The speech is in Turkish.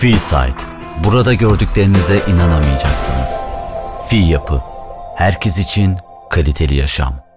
Fiilsite. Burada gördüklerinize inanamayacaksınız. Fi yapı. Herkes için kaliteli yaşam.